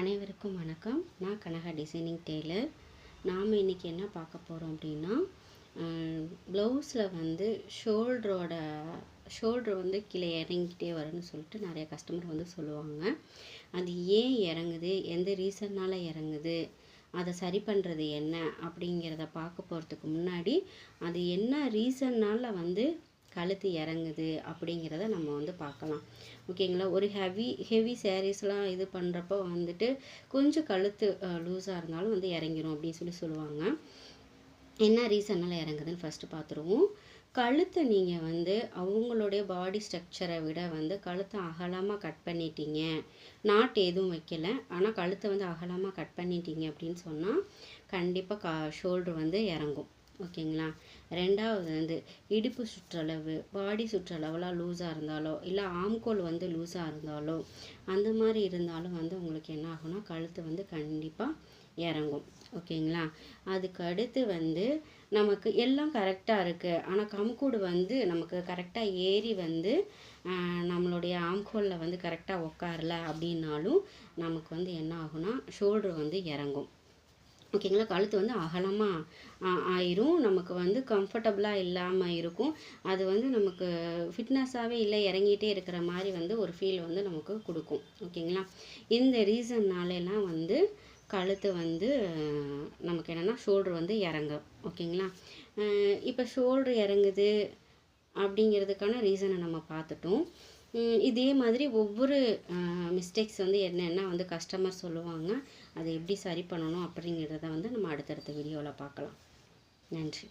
அனைவருக்கும் வணக்கம். நான் கனகா டிசைனிங் டெய்லர் நாம் இன்றைக்கி என்ன பார்க்க போகிறோம் அப்படின்னா ப்ளவுஸில் வந்து ஷோல்டரோட ஷோல்டர் வந்து கீழே இறங்கிக்கிட்டே வரும்னு சொல்லிட்டு நிறைய கஸ்டமர் வந்து சொல்லுவாங்க. அது ஏன் இறங்குது? எந்த ரீசன்னால் இறங்குது? அதை சரி பண்ணுறது என்ன? அப்படிங்கிறத பார்க்க போகிறதுக்கு முன்னாடி அது என்ன ரீசன்னால் வந்து கழுத்து இறங்குது அப்படிங்கிறத நம்ம வந்து பார்க்கலாம். ஓகேங்களா ஒரு ஹெவி ஹெவி சாரீஸ்லாம் இது பண்ணுறப்போ வந்துட்டு கொஞ்சம் கழுத்து லூஸாக இருந்தாலும் வந்து இறங்கிரும் அப்படின்னு சொல்லி சொல்லுவாங்க. என்ன ரீசனால் இறங்குதுன்னு ஃபஸ்ட்டு பார்த்துருவோம். கழுத்தை நீங்கள் வந்து அவங்களுடைய பாடி ஸ்ட்ரக்சரை விட வந்து கழுத்தை அகலமாக கட் பண்ணிட்டீங்க. நாட் எதுவும் வைக்கல. ஆனால் கழுத்தை வந்து அகலமாக கட் பண்ணிட்டீங்க அப்படின்னு சொன்னால் கண்டிப்பாக கா ஷோல்டர் வந்து இறங்கும். ஓகேங்களா? ரெண்டாவது வந்து இடுப்பு சுற்றளவு பாடி சுற்றளவுலாம் லூஸாக இருந்தாலோ இல்லை ஆம்கோல் வந்து லூஸாக இருந்தாலோ அந்த மாதிரி இருந்தாலும் வந்து உங்களுக்கு என்ன ஆகும்னா கழுத்து வந்து கண்டிப்பாக இறங்கும். ஓகேங்களா? அதுக்கு அடுத்து வந்து நமக்கு எல்லாம் கரெக்டாக இருக்குது ஆனால் கம்கூடு வந்து நமக்கு கரெக்டாக ஏறி வந்து நம்மளுடைய ஆம்கோலில் வந்து கரெக்டாக உட்காரல அப்படின்னாலும் நமக்கு வந்து என்ன ஆகும்னா ஷோல்டர் வந்து இறங்கும். ஓகேங்களா? கழுத்து வந்து அகலமாக ஆயிரும். நமக்கு வந்து கம்ஃபர்டபுளாக இல்லாமல் இருக்கும். அது வந்து நமக்கு ஃபிட்னஸாகவே இல்லை இறங்கிட்டே இருக்கிற மாதிரி வந்து ஒரு ஃபீல் வந்து நமக்கு கொடுக்கும். ஓகேங்களா? இந்த ரீசன்னாலெல்லாம் வந்து கழுத்து வந்து நமக்கு என்னென்னா ஷோல்டர் வந்து இறங்கும். ஓகேங்களா? இப்போ ஷோல்டர் இறங்குது அப்படிங்கிறதுக்கான ரீசனை நம்ம பார்த்துட்டோம். இதே மாதிரி ஒவ்வொரு மிஸ்டேக்ஸ் வந்து என்னென்ன வந்து கஸ்டமர் சொல்லுவாங்க அதை எப்படி சரி பண்ணணும் அப்படிங்கிறத வந்து நம்ம அடுத்தடுத்த வீடியோவில் பார்க்கலாம். நன்றி.